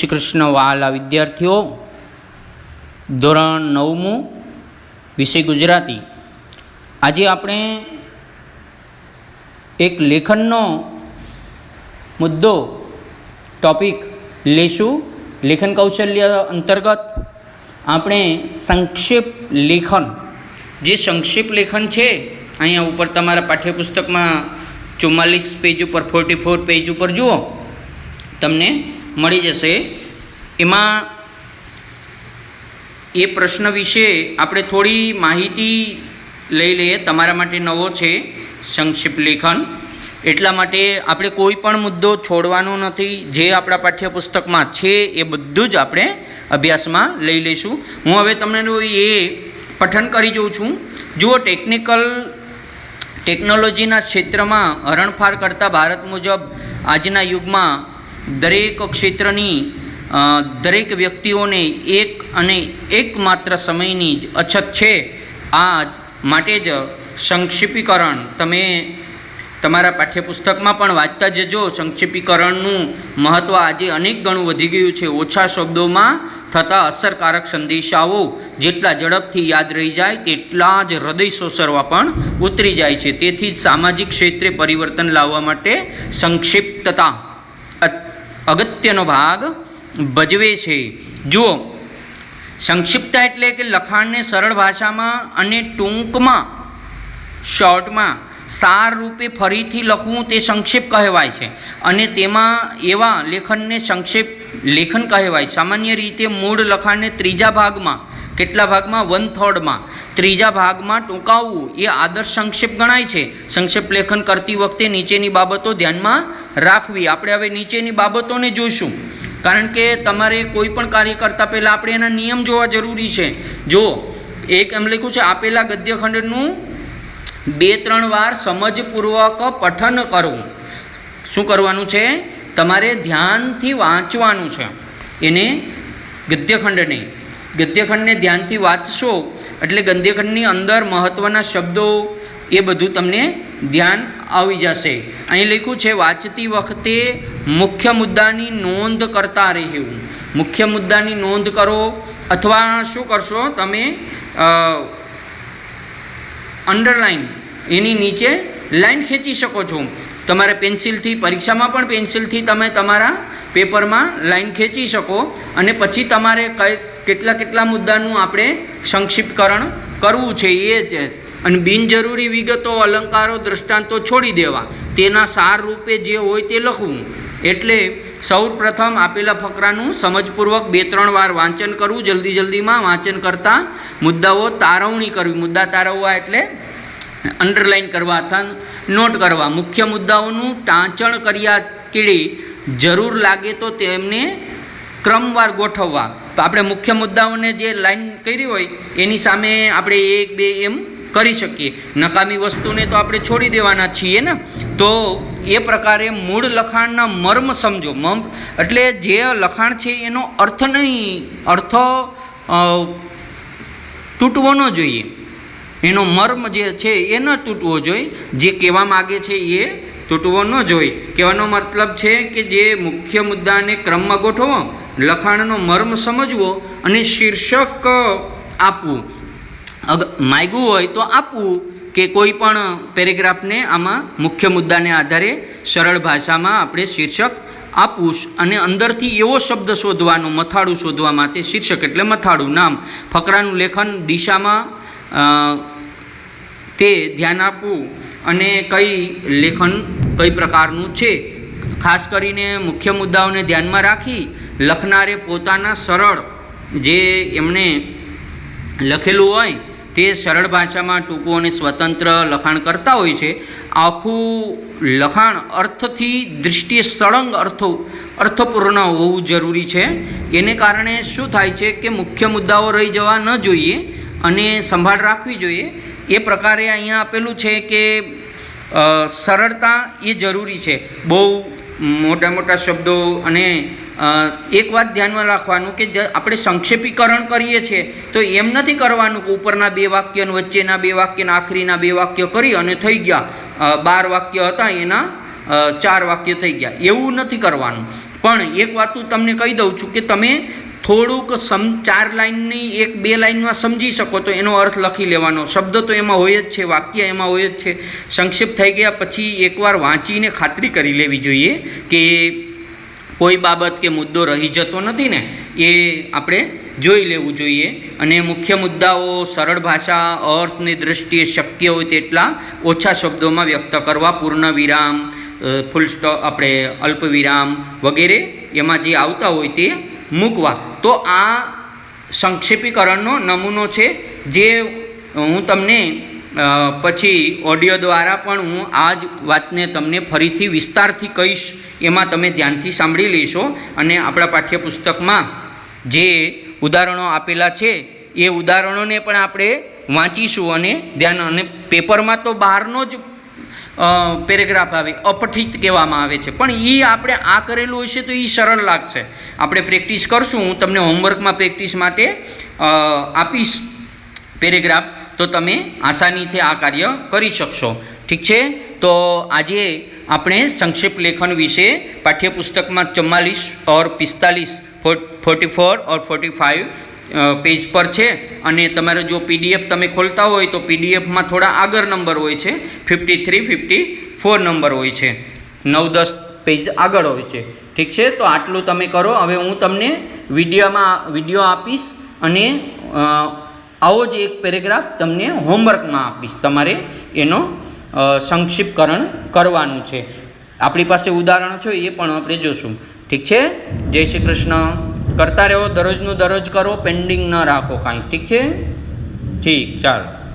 શ્રી કૃષ્ણ વાલા વિદ્યાર્થીઓ, ધોરણ નવમું, વિષય ગુજરાતી. આજે આપણે એક લેખનનો મુદ્દો, ટોપિક લેશું. લેખન કૌશલ્ય અંતર્ગત આપણે સંક્ષેપ લેખન, જે સંક્ષેપ લેખન છે, અહીંયા ઉપર તમારા પાઠ્યપુસ્તકમાં ચુમ્માલીસ પેજ ઉપર ફોર્ટી ફોર પેજ ઉપર જુઓ. તમને મળી જશે. એમાં એ પ્રશ્ન વિશે આપણે થોડી માહિતી લઈ લઈએ. તમારા માટે નવો છે સંક્ષિપ્ત લેખન. એટલા માટે આપણે કોઈ પણ મુદ્દો છોડવાનો નથી. જે આપણા પાઠ્યપુસ્તકમાં છે એ બધું જ આપણે અભ્યાસમાં લઈ લઈશું. હું હવે તમને એ પઠન કરી જોઉં છું. જુઓ ટેકનિકલ ટેકનોલોજીના ક્ષેત્રમાં હરણફાર કરતા ભારત મુજબ આજના યુગમાં દરેક ક્ષેત્રની દરેક વ્યક્તિઓને એક અને એકમાત્ર સમયની જ અછત છે આ માટે જ સંક્ષિપીકરણ તમે તમારા પાઠ્યપુસ્તકમાં પણ વાંચતા જજો. સંક્ષિપ્તીકરણનું મહત્ત્વ આજે અનેક ગણું વધી ગયું છે. ઓછા શબ્દોમાં થતા અસરકારક સંદેશાઓ જેટલા ઝડપથી યાદ રહી જાય, તેટલા જ હૃદય સોસરવા પણ ઉતરી જાય છે. તેથી સામાજિક ક્ષેત્રે પરિવર્તન લાવવા માટે સંક્ષિપ્તતા અગત્યનો ભાગ ભજવે છે. જુઓ સંક્ષિપ્તા એટલે કે લખાણને સરળ ભાષામાં અને ટૂંકમાં, શોર્ટમાં, સાર રૂપે ફરીથી લખવું તે સંક્ષેપ કહેવાય છે. અને તેમાં એવા લેખનને સંક્ષેપ લેખન કહેવાય. સામાન્ય રીતે મૂળ લખાણને ત્રીજા ભાગમાં, કેટલા ભાગમાં? વન થર્ડમાં. ત્રીજા ભાગમાં ટૂંકાવવું એ આદર્શ સંક્ષેપ ગણાય છે. સંક્ષેપ લેખન કરતી વખતે નીચેની બાબતો ધ્યાનમાં રાખવી. આપણે હવે નીચેની બાબતોને જોઈશું. કારણ કે તમારે કોઈ પણ કાર્ય કરતાં પહેલાં આપણે એના નિયમ જોવા જરૂરી છે. જો એક એમ લખ્યું છે, આપેલા ગદ્યખંડનું બે ત્રણ વાર સમજપૂર્વક પઠન કરવું શું કરવાનું છે? તમારે ધ્યાનથી વાંચવાનું છે. એને ગદ્યખંડને. ગદ્યખંડને ધ્યાનથી વાંચશો એટલે ગદ્યખંડની અંદર મહત્ત્વના શબ્દો એ બધું તમને ધ્યાન આવી જશે. અહીં લખ્યું છે વાંચતી વખતે મુખ્ય મુદ્દાની નોંધ કરતા રહેવું. મુખ્ય મુદ્દાની નોંધ કરો અથવા શું કરશો તમે? અ, અંડરલાઈન એની નીચે લાઈન ખેંચી શકો છો. તમારે પેન્સિલથી પરીક્ષામાં પણ પેન્સિલથી તમે તમારા પેપરમાં લાઈન ખેંચી શકો અને પછી તમારે કઈ કેટલા કેટલા મુદ્દાનું આપણે સંક્ષિપ્તકરણ કરવું છે એ છે અને બિનજરૂરી વિગતો, અલંકારો, દ્રષ્ટાંતો છોડી દેવા. તેના સાર રૂપે જે હોય તે લખવું. એટલે સૌ પ્રથમ આપેલા ફકરાનું સમજપૂર્વક બે ત્રણ વાર વાંચન કરવું, જલ્દી જલ્દીમાં વાંચન કરતાં મુદ્દાઓ તારવણી કરવી. મુદ્દા તારવવા એટલે અંડરલાઇન કરવા અથવા નોટ કરવા. મુખ્ય મુદ્દાઓનું ટાંચણ કર્યા કીડી જરૂર લાગે તો તેમને ક્રમવાર ગોઠવવા. તો આપણે મુખ્ય મુદ્દાઓને જે લાઈન કરી હોય, એની સામે આપણે એક, બે, એમ કરી શકીએ. નકામી વસ્તુને તો આપણે છોડી દેવાના છીએ ને? તો એ પ્રકારે મૂળ લખાણના મર્મ સમજો. મમ એટલે જે લખાણ છે એનો અર્થ નહીં. અર્થ તૂટવો ન જોઈએ. એનો મર્મ જે છે એ ન તૂટવો જોઈએ. જે કહેવા માગે છે એ તૂટવો ન જોઈએ. કહેવાનો મતલબ છે કે જે મુખ્ય મુદ્દાને ક્રમમાં ગોઠવો, લખાણનો મર્મ સમજવો અને શીર્ષક આપવું. માગ્યું હોય તો આપવું કે કોઈ પણ પેરેગ્રાફને આમાં મુખ્ય મુદ્દાને આધારે સરળ ભાષામાં આપણે શીર્ષક આપવું અને અંદરથી એવો શબ્દ શોધવાનો, મથાળું શોધવા માટે શીર્ષક એટલે મથાળું નામ. ફકરાનું લેખન દિશામાં તે ધ્યાન આપવું અને કઈ લેખન કઈ પ્રકારનું છે. ખાસ કરીને મુખ્ય મુદ્દાઓને ધ્યાનમાં રાખી લખનારે પોતાના સરળ જે એમણે લખેલું હોય તે સરળ ભાષામાં ટૂંકું અને સ્વતંત્ર લખાણ કરતા હોય છે. આખું લખાણ અર્થથી દૃષ્ટિએ સળંગ અર્થો, અર્થપૂર્ણ હોવું જરૂરી છે. એને કારણે શું થાય છે કે મુખ્ય મુદ્દાઓ રહી જવા ન જોઈએ અને સંભાળ રાખવી જોઈએ. એ પ્રકારે અહીંયા આપેલું છે કે સરળતા એ જરૂરી છે. બહુ મોટા મોટા શબ્દો અને એક વાત ધ્યાનમાં રાખવાનું કે આપણે સંક્ષેપીકરણ કરીએ છીએ, તો એમ નથી કરવાનું કે ઉપરના બે વાક્ય વચ્ચેના બે વાક્ય આખરીના બે વાક્ય કરી અને થઈ ગયા. બાર વાક્ય હતા, એના ચાર વાક્ય થઈ ગયા. એવું નથી કરવાનું. પણ એક વાત હું તમને કહી દઉં છું કે તમે થોડુંક સમ ચાર લાઇનની એક બે લાઇનમાં સમજી શકો તો એનો અર્થ લખી લેવાનો. શબ્દ તો એમાં હોય જ છે, વાક્ય એમાં હોય જ છે. સંક્ષિપ્ત થઈ ગયા પછી એકવાર વાંચીને ખાતરી કરી લેવી જોઈએ કે કોઈ બાબત કે મુદ્દો રહી જતો નથી ને, એ આપણે જોઈ લેવું જોઈએ. અને મુખ્ય મુદ્દાઓ સરળ ભાષા અર્થની દૃષ્ટિએ શક્ય હોય તેટલા ઓછા શબ્દોમાં વ્યક્ત કરવા. પૂર્ણ વિરામ ફૂલ સ્ટોપ આપણે અલ્પ વિરામ વગેરે એમાં જે આવતા હોય તે મૂકવા. તો આ સંક્ષેપીકરણનો નમૂનો છે, જે હું તમને પછી ઓડિયો દ્વારા પણ હું આ જ વાતને તમને ફરીથી વિસ્તારથી કહીશ, એમાં તમે ધ્યાનથી સાંભળી લેશો. અને આપણા પાઠ્યપુસ્તકમાં જે ઉદાહરણો આપેલા છે, એ ઉદાહરણોને પણ આપણે વાંચીશું અને ધ્યાન અને પેપરમાં તો બહારનો જ પેરેગ્રાફ આવે અપઠિત કહેવામાં આવે છે. પણ એ આપણે આ કરેલું હશે તો એ સરળ લાગશે. આપણે પ્રેક્ટિસ કરશું, હું તમને હોમવર્કમાં પ્રેક્ટિસ માટે આપીશ પેરેગ્રાફ. તો તમે આસાનીથી આ કાર્ય કરી શકશો. ઠીક છે? તો આજે આપણે સંક્ષેપ લેખન વિશે પાઠ્યપુસ્તકમાં ચુમ્માલીસ ઓર પિસ્તાલીસ, ફોર્ટી ફોર ઓર ફોર્ટી ફાઇવ પેજ પર છે અને તમારે જો પીડીએફ તમે ખોલતા હોય તો પીડીએફમાં થોડા આગળ નંબર હોય છે. Fifty three, fifty four number હોય છે. નવ દસ પેજ આગળ હોય છે. ઠીક છે? તો આટલું તમે કરો. હવે હું તમને વિડીયોમાં, વીડિયો આપીશ અને આવો જ એક પેરેગ્રાફ તમને હોમવર્કમાં આપીશ. તમારે એનો સંક્ષિપ્તકરણ કરવાનું છે. આપણી પાસે ઉદાહરણ છે, એ પણ આપણે જોશું. ઠીક છે? જય શ્રી કૃષ્ણ. કરતા રહો દરરોજનું દરરોજ કરો પેન્ડિંગ ન રાખો કાંઈ. ઠીક છે? ઠીક ચાલો.